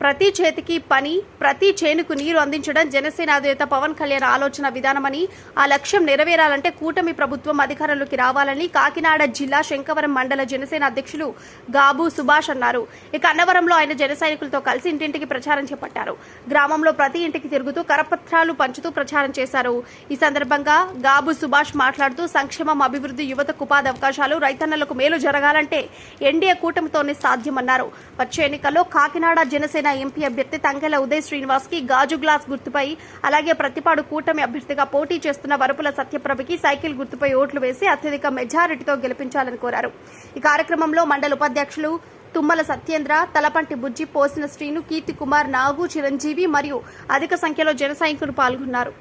ప్రతి చేతికి పని ప్రతి చేనుకు నీరు అందించడం జనసేన అధినేత పవన్ కళ్యాణ్ ఆలోచన విధానమని ఆ లక్ష్యం నెరవేరాలంటే కూటమి ప్రభుత్వం అధికారంలోకి రావాలని కాకినాడ జిల్లా శంకవరం మండల జనసేన అధ్యక్షులు గాబు సుభాష్ అన్నారు. ఇక అన్నవరంలో ఆయన జన సైనికులతో కలిసి ఇంటింటికి ప్రచారం చేపట్టారు. గ్రామంలో ప్రతి ఇంటికి తిరుగుతూ కరపత్రాలు పంచుతూ ప్రచారం చేశారు. ఈ సందర్భంగా గాబు సుభాష్ మాట్లాడుతూ సంక్షేమం అభివృద్ధి యువతకు ఉపాధి అవకాశాలు రైతన్నలకు మేలు జరగాలంటే ఎన్డీఏ కూటమితోనే సాధ్యమన్నారు. వచ్చే ఎన్నికల్లో కాకినాడ జనసేన ఎంపీ అభ్యర్థి తంగెల ఉదయ్ శ్రీనివాస్కి గాజు గ్లాస్ గుర్తుపై అలాగే ప్రతిపాడు కూటమి అభ్యర్థిగా పోటీ చేస్తున్న వరపుల సత్యప్రభకి సైకిల్ గుర్తుపై ఓట్లు వేసి అత్యధిక మెజారిటీతో గెలిపించాలని కోరారు. ఈ కార్యక్రమంలో మండల ఉపాధ్యక్షులు తుమ్మల సత్యేంద్ర తలపంటి బుజ్జి పోసిన శ్రీను కీర్తి కుమార్ నాగు చిరంజీవి మరియు అధిక సంఖ్యలో జన పాల్గొన్నారు.